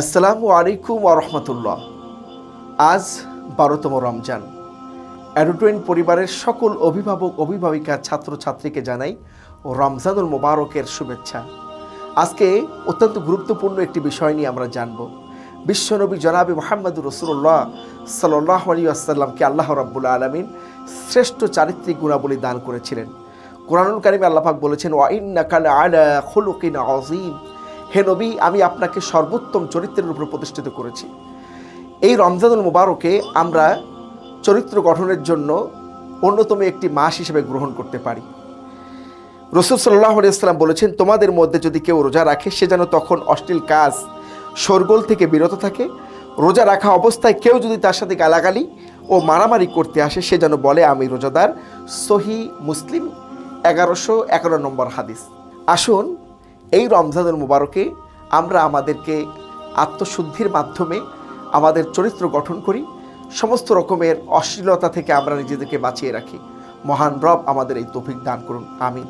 আসসালামু আলাইকুম রহমতুল্লাহ। আজ বারোতম রমজান। অ্যাডোটোয়েন পরিবারের সকল অভিভাবক, অভিভাবিকা, ছাত্রছাত্রীকে জানাই রমজানুল মোবারকের শুভেচ্ছা। আজকে অত্যন্ত গুরুত্বপূর্ণ একটি বিষয় নিয়ে আমরা জানব। বিশ্বনবী জনাবি মোহাম্মদ রসুল্লাহ সাল্লাহ আলী আসাল্লামকে আল্লাহ রাব্বুল আলমিন শ্রেষ্ঠ চারিত্রিক গুণাবলী দান করেছিলেন। কোরআনুল কারিমে আল্লাহাক বলেছেন ওয়াইন্না কাল আলা খুলুকিন আজিম হে নবী, আমি আপনাকে সর্বোত্তম চরিত্রের উপর প্রতিষ্ঠিত করেছি। এই রমজানুল মুবারকে আমরা চরিত্র গঠনের জন্য অন্যতম একটি মাস হিসেবে গ্রহণ করতে পারি। রসুল সাল্লাহ ইসলাম বলেছেন, তোমাদের মধ্যে যদি কেউ রোজা রাখে, সে যেন তখন অশ্লীল কাজ, শোরগোল থেকে বিরত থাকে। রোজা রাখা অবস্থায় কেউ যদি তার সাথে গালাগালি ও মারামারি করতে আসে, সে যেন বলে, আমি রোজাদার, সহি মুসলিম, এগারোশো এগারো নম্বর হাদিস। আসুন এই রমজানুল মুবারকে আমরা আমাদেরকে আত্মশুদ্ধির মাধ্যমে আমাদের চরিত্র গঠন করি, সমস্ত রকমের অশ্লীলতা থেকে আমরা নিজেদেরকে বাঁচিয়ে রাখি। মহান রব আমাদের এই তৌফিক দান করুন। আমিন।